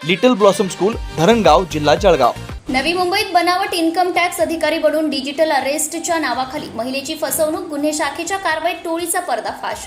Little blossom school Dharangaon जिल्हा जळगाव. नवी मुंबईत बनावट इन्कम टॅक्स अधिकारी बनून डिजिटल अरेस्टच्या नावाखाली महिलेची फसवणूक गुन्हे शाखेच्या कारवाईत टोळीचा पर्दाफाश.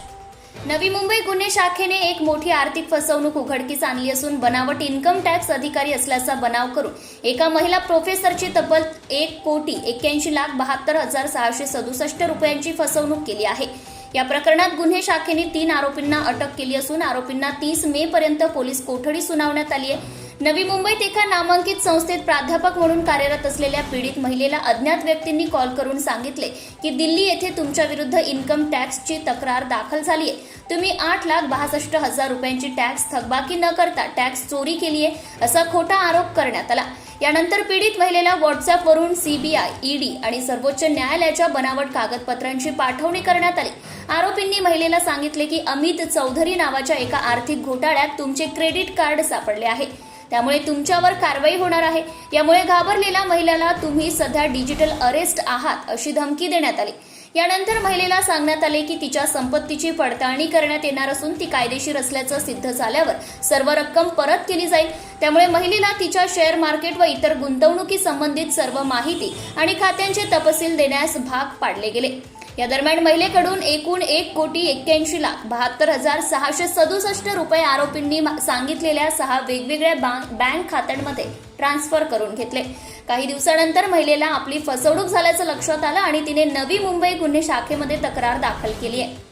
नवी मुंबई गुन्हे शाखेने एक मोठी आर्थिक फसवणूक उघडकीस आणली असून बनावट इन्कम टॅक्स अधिकारी असल्याचा बनाव करून एका महिला प्रोफेसरची तब्बल एक कोटी एक्क्याऐंशी लाख बहात्तर हजार सहाशे सदुसष्ट रुपयांची फसवणूक केली आहे. या प्रकरणात गुन्हे शाखेने तीन आरोपींना अटक केली असून आरोपींना तीस मे पर्यंत पोलीस कोठडी सुनावण्यात आली आहे. नवी मुंबईत एका नामांकित संस्थेत प्राध्यापक म्हणून कार्यरत असलेल्या पीडित महिलेला अज्ञात व्यक्तींनी कॉल करून सांगितले की दिल्ली येथे तुमच्या विरुद्ध इन्कम टॅक्सची तक्रार दाखल झाली आहे. तुम्ही आठ लाख बासष्ट हजार रुपयांची टॅक्स थकबाकी न करता टॅक्स चोरी केली आहे असा खोटा आरोप करण्यात आला. यानंतर पीडित महिलेला व्हॉट्सअपवरून सीबीआय ईडी आणि सर्वोच्च न्यायालयाच्या बनावट कागदपत्रांची पाठवणी करण्यात आली. आरोपींनी महिलेला सांगितले की अमित चौधरी नावाच्या एका आर्थिक घोटाळ्यात तुमचे क्रेडिट कार्ड सापडले आहे. त्यामुळे तुमच्यावर कारवाई होणार आहे. यामुळे घाबरलेल्या महिलेला तुम्ही सध्या डिजिटल अरेस्ट आहात अशी धमकी देण्यात आली. यानंतर महिलेला सांगण्यात आले की तिच्या संपत्तीची पडताळणी करण्यात येणार असून ती कायदेशीर असल्याचं सिद्ध झाल्यावर सर्व रक्कम परत केली जाईल. त्यामुळे महिलेला तिच्या शेअर मार्केट व इतर गुंतवणुकी संबंधित सर्व माहिती आणि खात्यांचे तपशील देण्यास भाग पाडले गेले. या दरम्यान महिलेकडून एकूण एक कोटी एक्क्याऐंशी लाख बहात्तर हजार सहाशे सदुसष्ट रुपये आरोपींनी मा- सांगितलेल्या सहा वेगवेगळ्या बँक खात्यांमध्ये ट्रान्सफर करून घेतले. काही दिवसानंतर महिलेला आपली फसवणूक झाल्याचं लक्षात आलं आणि तिने नवी मुंबई गुन्हे शाखेमध्ये तक्रार दाखल केली आहे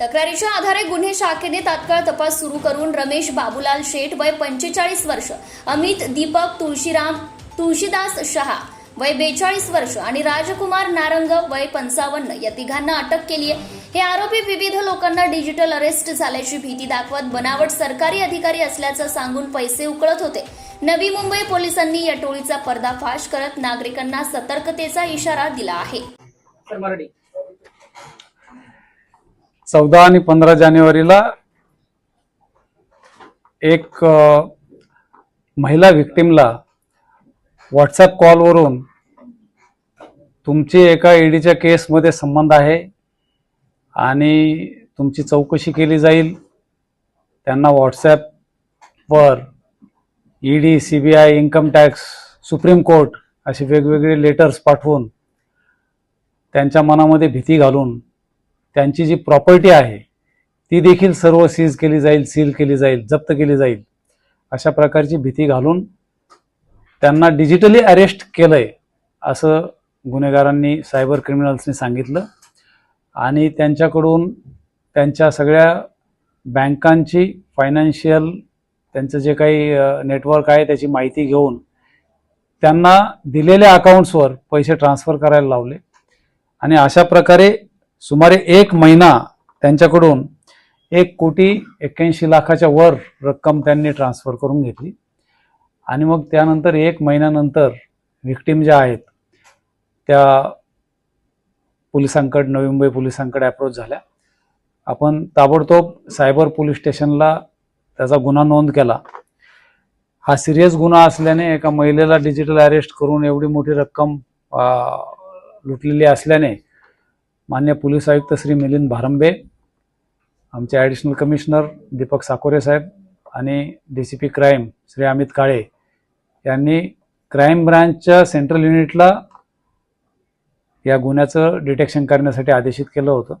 तक्रारीच्या आधारे गुन्हे शाखेने तात्काळ तपास सुरू करून रमेश बाबूलाल शेठ वय पंचेचाळीस वर्ष अमित दीपक तुळशीराम तुळशीदास शहा वय बेचाळीस वर्ष आणि राजकुमार नारंग वय पंचावन्न या तिघांना अटक केली आहे हे आरोपी विविध लोकांना डिजिटल अरेस्ट झाल्याची भीती दाखवत बनावट सरकारी अधिकारी असल्याचं सांगून पैसे उकळत होते. नवी मुंबई पोलिसांनी या टोळीचा पर्दाफाश करत नागरिकांना सतर्कतेचा इशारा दिला आहे. चौदा आणि पंधरा जानेवारीला एक महिला विक्टीमला व्हॉट्सॲप कॉलवरून तुमची एका ईडीच्या केसमध्ये संबंध आहे. आणि तुमची चौकशी केली जाईल. त्यांना व्हॉट्सॲपवर ED C B I income tax supreme court असे वेगवेगळे लेटर्स पाठवून त्यांच्या मनामध्ये भीती घालून त्यांची जी प्रॉपर्टी आहे ती देखील सर्व सीज केली जाईल सील केली जाईल जप्त केली जाईल अशा प्रकारची भीती घालून त्यांना डिजिटली अरेस्ट केलंय असं गुन्हेगारांनी सायबर क्रिमिनल्सनी सांगितलं. आणि त्यांच्याकडून त्यांच्या सगळ्या बँकांची फायनान्शियल त्यांचं जे काही नेटवर्क आहे त्याची माहिती घेऊन त्यांना दिलेल्या अकाउंट्सवर पैसे ट्रान्सफर करायला लावले. आणि अशा प्रकारे सुमारे एक महिना त्यांच्याकडून एक कोटी एक्क्याऐंशी लाखाच्या वर रक्कम त्यांनी ट्रान्सफर करून घेतली. आणि मग त्यानंतर एक महिन्यानंतर व्हिक्टीम ज्या आहेत त्या पोलिसांकडे नवी मुंबई पोलिसांकडे अप्रोच झाल्या. आपण ताबडतोब सायबर पोलीस स्टेशनला त्याचा गुन्हा नोंद केला. हा सिरियस गुन्हा असल्याने एका महिलेला डिजिटल अरेस्ट करून एवढी मोठी रक्कम लुटलेली असल्याने मान्य पोलीस आयुक्त श्री मिलिंद भारंबे आमचे ॲडिशनल कमिशनर दीपक साकोरे साहेब आणि D C P crime Shri Amit Kale यांनी क्राईम ब्रांचच्या सेंट्रल युनिटला या गुन्ह्याचं डिटेक्शन करण्यासाठी आदेशित केलं होतं.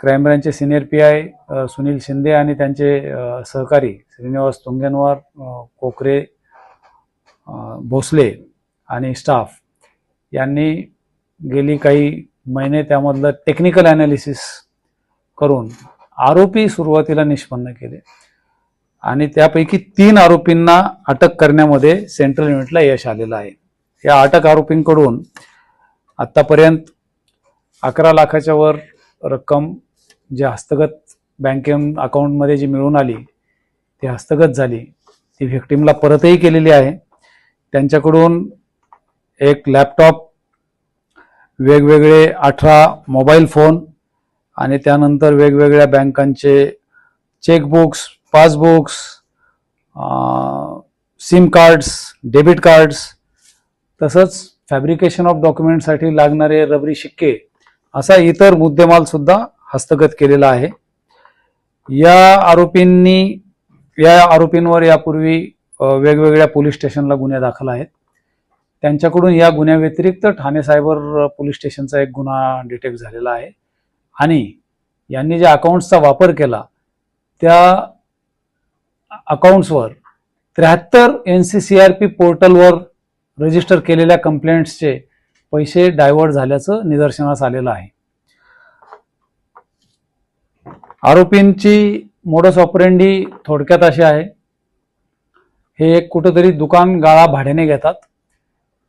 Crime ब्रांचचे senior P I Sunil Shinde आणि त्यांचे सहकारी श्रीनिवास तुंगेनवार कोकरे भोसले आणि स्टाफ यांनी गेली काही महिने त्यामधलं टेक्निकल ॲनालिसिस करून आरोपी सुरुवातीला निष्पन्न केले आणि त्यापैकी तीन आरोपींना अटक करण्यामध्ये सेंट्रल युनिटला यश आलेलं आहे. या अटक आरोपींकडून आत्तापर्यंत अकरा लाखाच्या वर रक्कम जे हस्तगत बँके अकाउंटमध्ये जी मिळून आली ती हस्तगत झाली. ती व्हिक्टीमला परतही केलेली आहे. त्यांच्याकडून एक लॅपटॉप वेगवेगळे अठरा मोबाईल फोन आणि त्यानंतर वेगवेगळ्या बँकांचे chequebooks passbooks SIM cards debit cards तसंच फॅब्रिकेशन ऑफ डॉक्युमेंटसाठी लागणारे रबरी शिक्के असा इतर मुद्देमाल सुद्धा हस्तगत केलेला आहे. या आरोपींनी या आरोपींवर यापूर्वी वेगवेगळ्या पोलीस स्टेशनला गुन्हे दाखल आहेत. त्यांच्याकडून या गुन्ह्याव्यतिरिक्त ठाणे सायबर पोलीस स्टेशनचा एक गुन्हा डिटेक्ट झालेला आहे. आणि यांनी ज्या अकाउंट्सचा वापर केला त्या अकाउंट्सवर त्र्याहत्तर N C C R P पोर्टलवर रजिस्टर केलेल्या कंप्लेंट्सचे पैसे डायव्हर्ट झाल्याचं निदर्शनास आलेलं आहे. आरोपींची मोडस ऑपरेंडी थोडक्यात अशी आहे. हे एक कुठंतरी दुकान गाळा भाड्याने घेतात.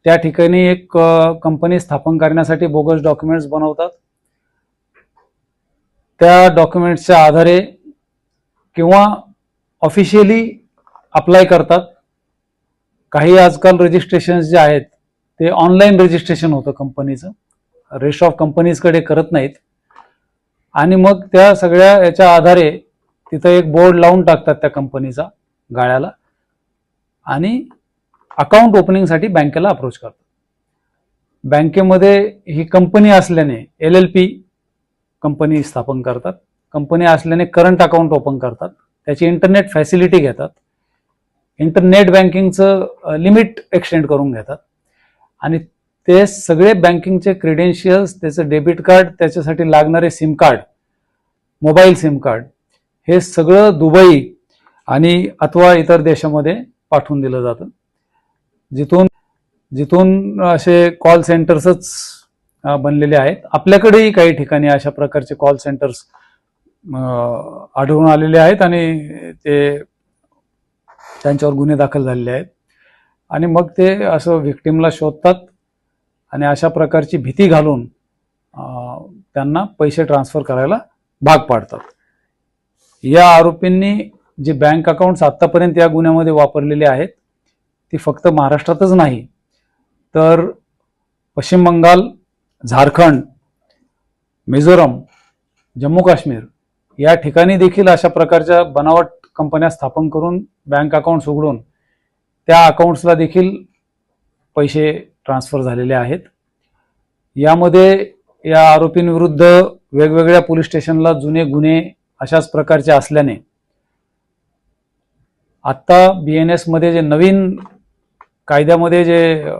त्या ठिकाणी एक कंपनी स्थापन करण्यासाठी बोगस डॉक्युमेंट्स बनवतात. त्या डॉक्युमेंट्सच्या आधारे किंवा ऑफिशियली अप्लाय करतात. काही आजकाल रजिस्ट्रेशन जे आहेत ते ऑनलाईन रजिस्ट्रेशन होतं कंपनीचं रेस्ट ऑफ कंपनीजकडे करत नाहीत. आणि मग त्या सगळ्या याच्या आधारे तिथं एक बोर्ड लावून टाकतात त्या कंपनीचा गाळ्याला. आणि अकाउंट ओपनिंगसाठी बँकेला अप्रोच करतात. बँकेमध्ये ही कंपनी असल्याने एल एल पी कंपनी स्थापन करतात. कंपनी असल्याने करंट अकाउंट ओपन करतात. त्याची इंटरनेट फॅसिलिटी घेतात. इंटरनेट बँकिंगचं लिमिट एक्सटेंड करून घेतात. आणि ते सगळे बँकिंगचे क्रेडेन्शियल्स त्याचं डेबिट कार्ड त्याच्यासाठी लागणारे sim card mobile sim card हे सगळं दुबई आणि अथवा इतर देशामध्ये पाठवून दिलं जातं. जिथून जिथून असे कॉल सेंटर्सच बनलेले आहेत. आपल्याकडेही काही ठिकाणी अशा प्रकारचे कॉल सेंटर्स आढळून आलेले आहेत आणि ते त्यांच्यावर गुन्हे दाखल झालेले आहेत. आणि मग ते असं व्हिक्टीमला शोधतात आणि अशा प्रकारची भीती घालून त्यांना पैसे ट्रान्सफर करायला भाग पाडतात. या आरोपींनी जे बँक अकाउंट्स आत्तापर्यंत या गुन्ह्यामध्ये वापरलेले आहेत ती फक्त महाराष्ट्रातच नाही तर पश्चिम बंगाल झारखंड मिझोरम जम्मू काश्मीर या ठिकाणी देखील अशा प्रकारच्या बनावट कंपन्या स्थापन करून बँक अकाउंट्स उघडून त्या अकाउंट्सला देखील पैसे ट्रान्सफर झालेले आहेत. यामध्ये या आरोपींविरुद्ध वेगवेगळ्या पोलीस स्टेशनला जुने गुन्हे अशाच प्रकारचे असल्याने आत्ता बी एन एसमध्ये जे नवीन कायद्यामध्ये जे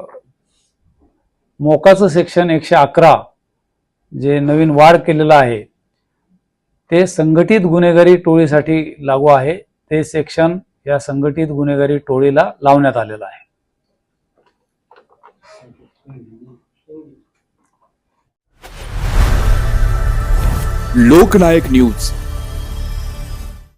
मोकाचं सेक्शन एकशे अकरा जे नवीन वाढ केलेलं आहे ते संघटित गुन्हेगारी टोळीसाठी लागू आहे. ते सेक्शन या संघटित गुन्हेगारी टोळीला लावण्यात आलेलं आहे. लोकनायक न्यूज.